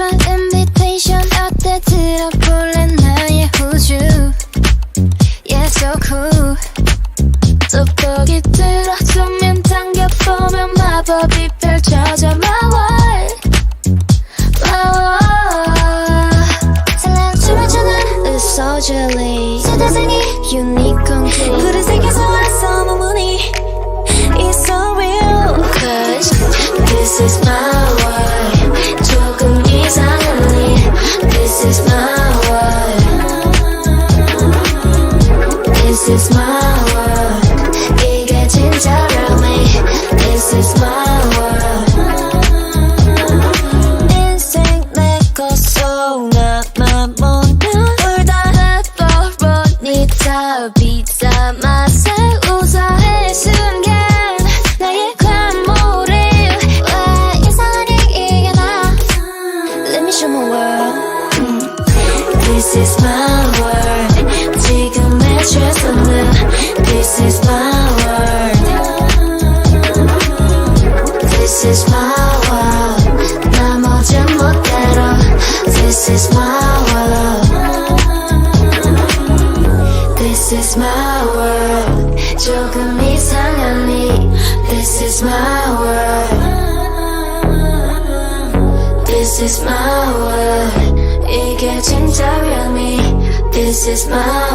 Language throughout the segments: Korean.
friend invitation 어때 들어볼래 나의 호주 Yeah so cool 똑똑히 들어주면 당겨보면 마법이 펼쳐져 my world 소절리 세대생이 유니콘 푸른 색에서 왔어 너무니 It's so real Cause this is my is mine. smile.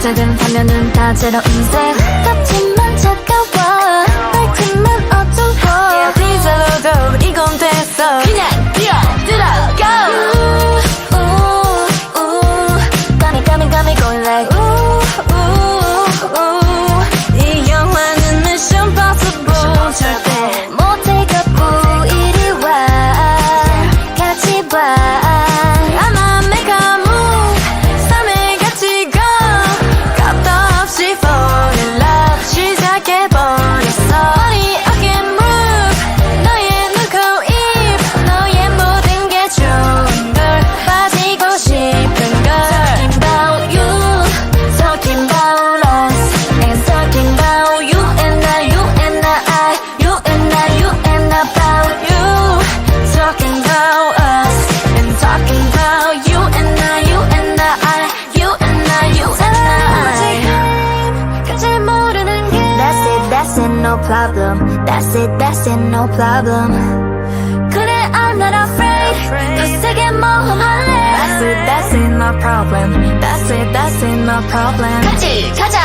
작은 화면은 다채로운 색 같지만 차가워. 밝지만 어두워. These are logo 이건 돼. problem. 그래 I'm not afraid. Cause I get more on my life. That's it that's it my problem. That's it that's it my problem. 같이 가자.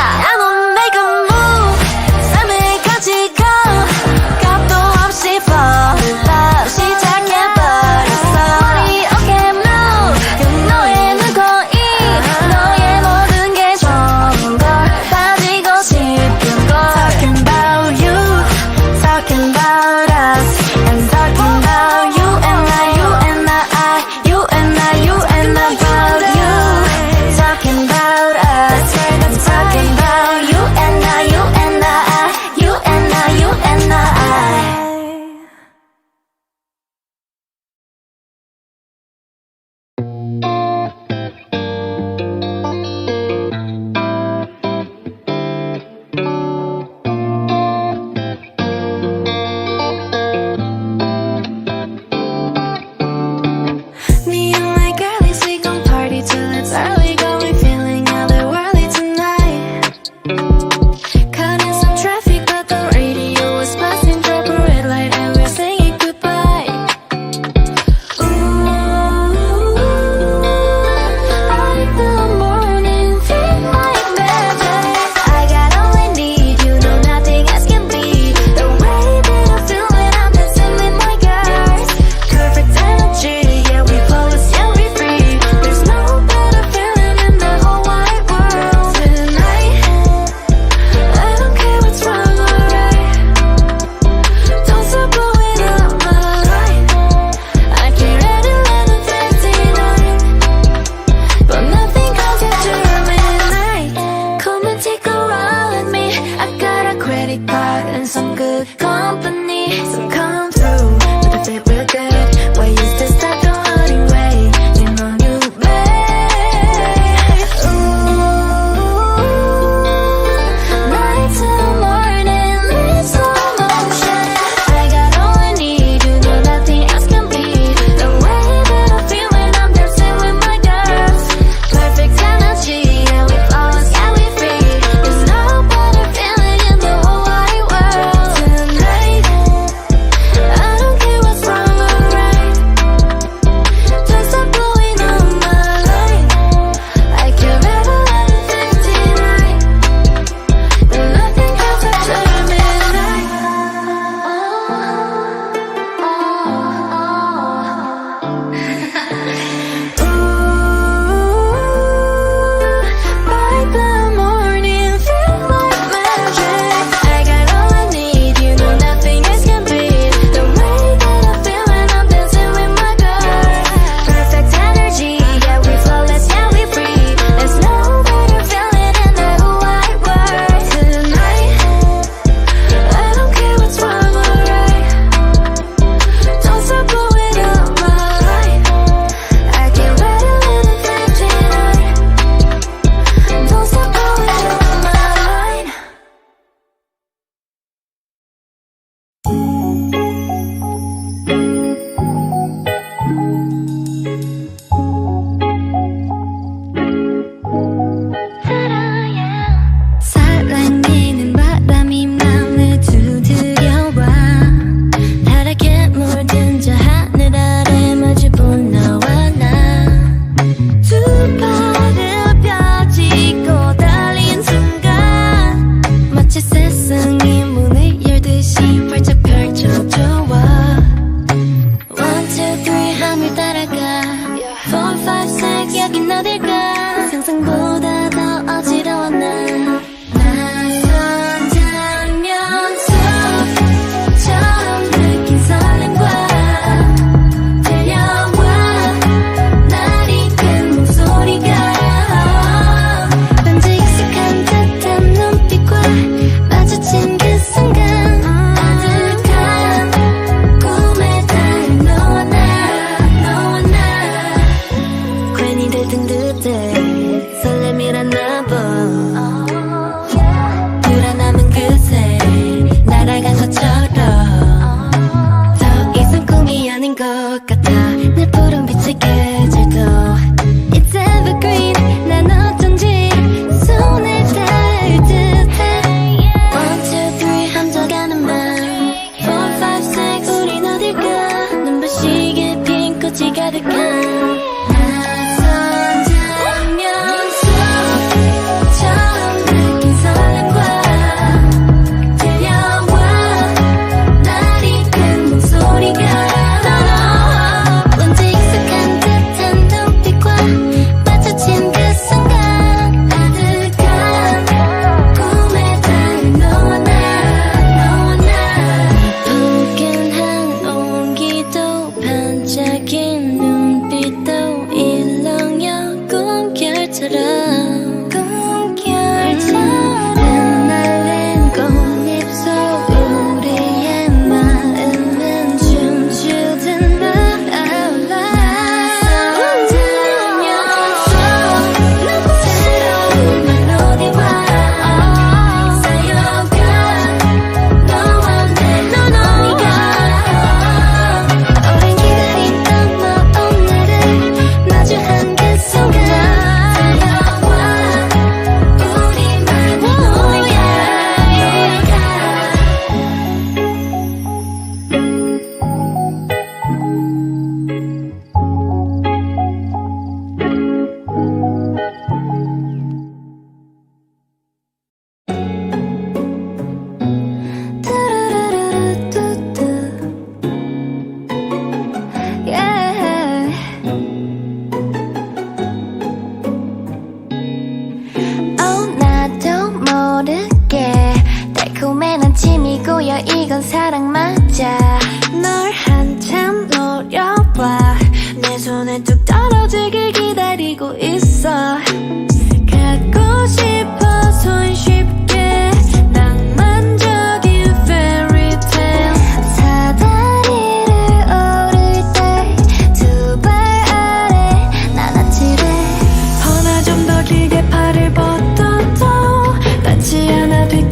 내 푸른 빛의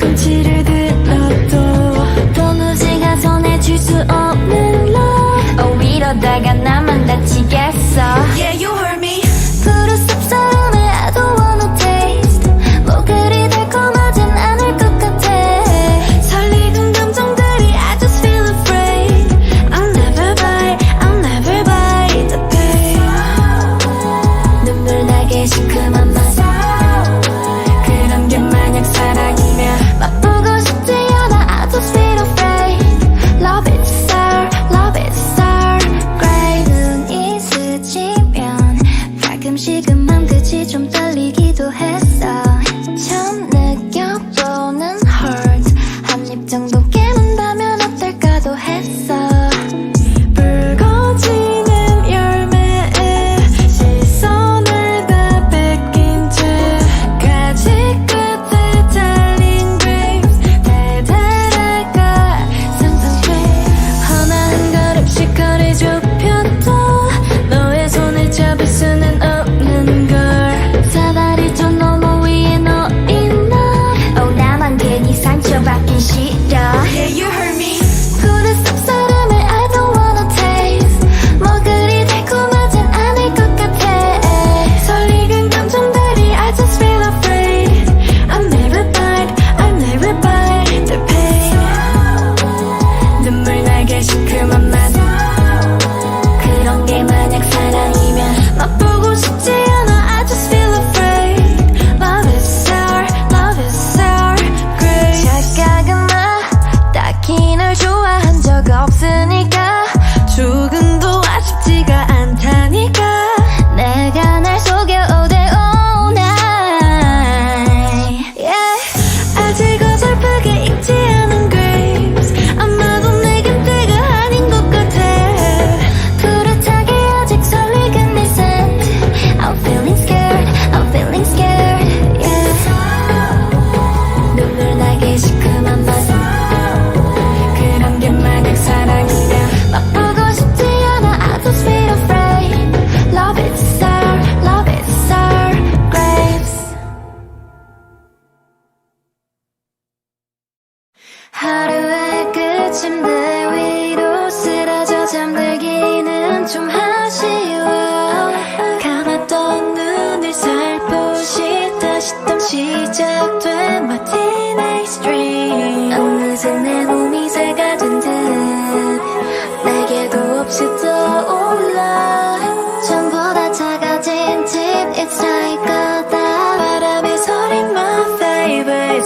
勇气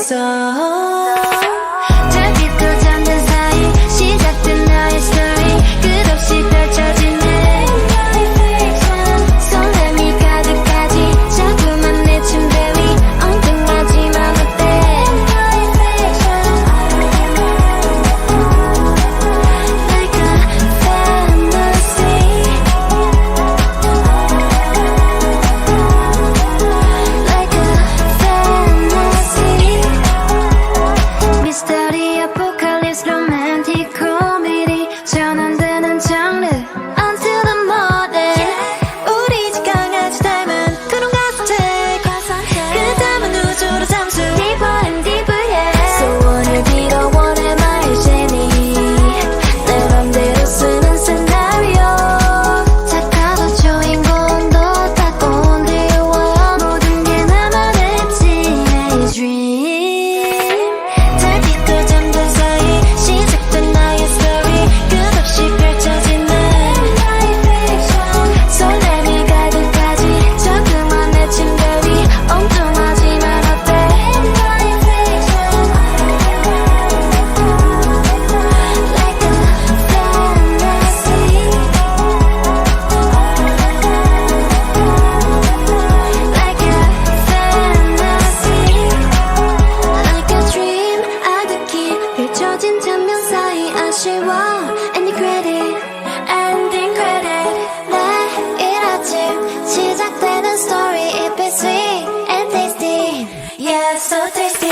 song.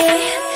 away